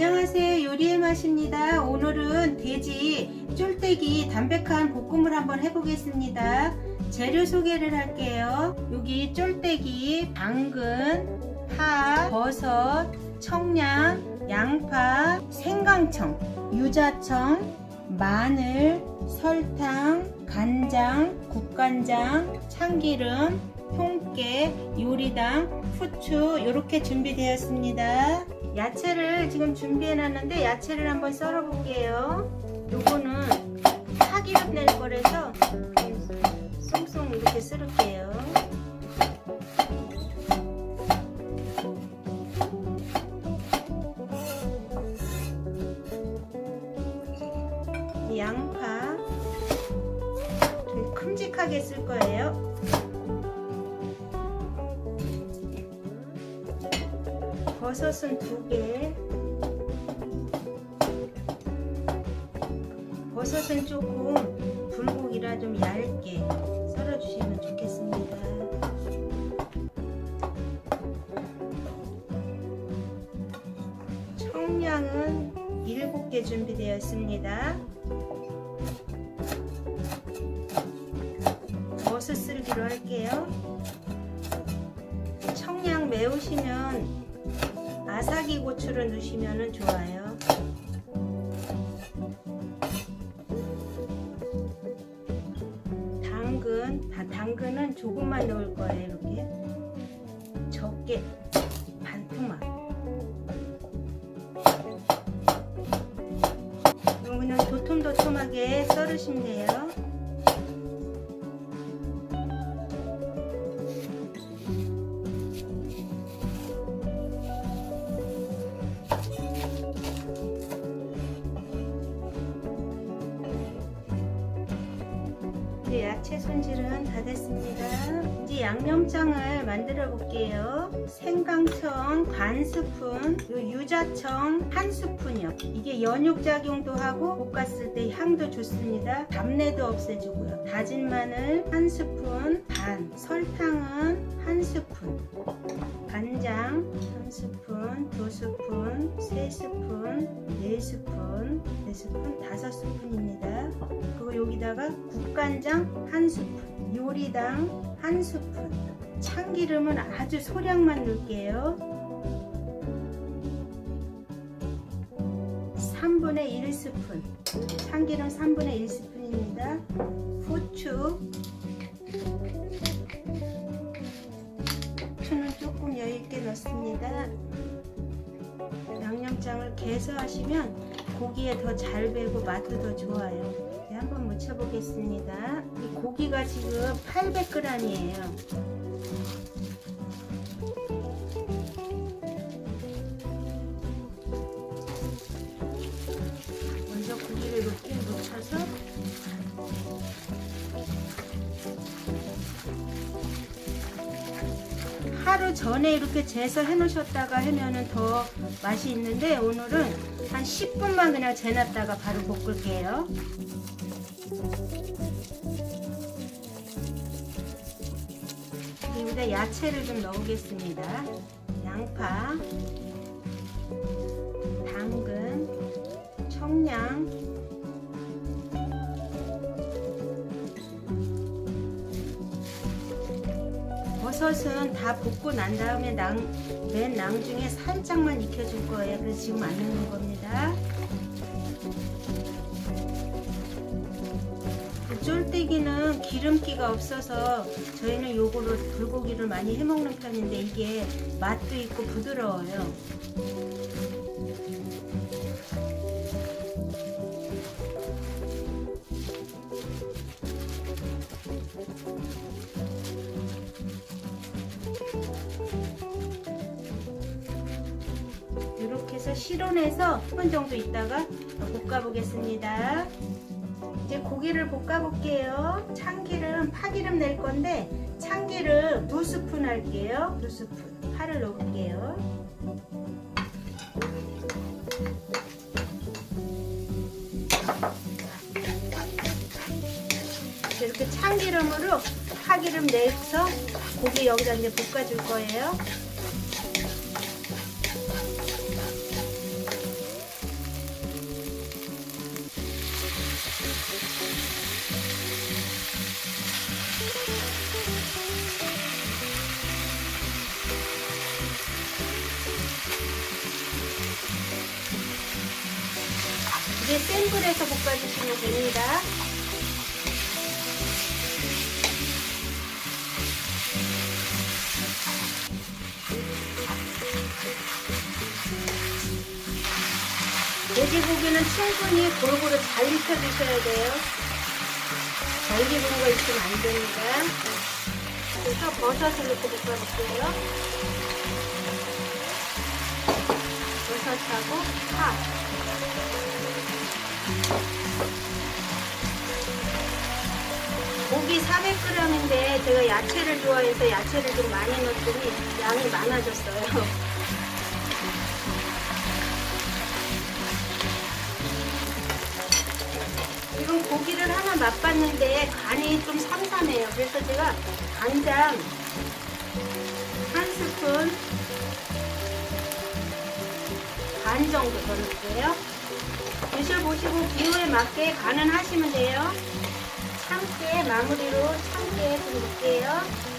안녕하세요. 요리의 맛입니다. 오늘은 돼지 쫄대기 담백한 볶음을 한번 해보겠습니다. 재료 소개를 할게요. 여기 쫄대기 당근 파 버섯 청양 양파 생강청 유자청 마늘 설탕 간장 국간장 참기름 통깨 요리당 후추 이렇게 준비되었습니다. 야채를 지금 준비해 놨는데 야채를 한번 썰어 볼게요. 요거는 파기름 낼 거라서 쏭쏭 이렇게 썰을게요. 이 양파 되게 큼직하게 쓸 거예요 버섯은 두 개. 버섯은 조금 불고기라 좀 얇게 썰어주시면 좋겠습니다. 청량은 일곱 개 준비되어 있습니다. 버섯 쓸기로 할게요. 청량 매우시면 아삭이 고추를 넣으시면 좋아요. 당근, 다 당근은 조금만 넣을 거예요. 이렇게 적게. 이거 그냥 도톰도톰하게 썰으시면 돼요. 양념장을 만들어 볼게요. 생강청 반 스푼, 요 유자청 한 스푼이요. 이게 연육작용도 하고 볶았을 때 향도 좋습니다. 잡내도 없애주고요. 다진 마늘 한 스푼 반, 설탕은 한 스푼, 간장 한 스푼, 두 스푼, 세 스푼, 네 스푼, 네 스푼, 다섯 스푼입니다. 여기다가 국간장 한 스푼, 요리당 한 스푼, 참기름은 아주 소량만 넣을게요. 3분의 1 스푼, 참기름 3분의 1 스푼입니다. 후추, 후추는 조금 여유있게 넣습니다. 양념장을 개수하시면 고기에 더 잘 배고 맛도 더 좋아요. 네, 한번 무쳐보겠습니다. 이 고기가 지금 800g이에요. 먼저 고기를 이렇게 묻혀서 하루 전에 이렇게 재서 해 놓으셨다가 하면은 더 맛이 있는데 오늘은 한 10분만 그냥 재놨다가 바로 볶을게요. 여기다 야채를 좀 넣겠습니다. 양파, 당근, 청양, 버섯은 다 볶고 난 다음에 낭, 맨 낭중에 살짝만 익혀줄 거예요. 그래서 지금 안 넣는 겁니다. 그 쫄대기는 기름기가 없어서 저희는 요거로 불고기를 많이 해먹는 편인데 이게 맛도 있고 부드러워요. 이렇게 해서 실온에서 10분 정도 있다가 볶아 보겠습니다. 이제 고기를 볶아 볼게요. 참기름, 파기름 낼 건데 참기름 두 스푼 할게요. 두 스푼. 파를 넣을게요. 이렇게 참기름으로 파기름 내서 고기 여기다 이제 볶아줄 거예요. 이제 센 불에서 볶아주시면 됩니다. 돼지고기는 충분히 골고루 잘 익혀 주셔야 돼요. 잘 익은 거 있으면 안 됩니다. 그래서 버섯을 넣고 볶아볼게요. 버섯하고 파. 고기 400g인데 제가 야채를 좋아해서 야채를 좀 많이 넣었더니 양이 많아졌어요. 지금 고기를 하나 맛봤는데 간이 좀 삼삼해요. 그래서 제가 간장 한 스푼 반 정도 더 넣을게요. 드셔보시고 기호에 맞게 간은 하시면 돼요. 참깨 마무리로 참깨 좀 넣을게요.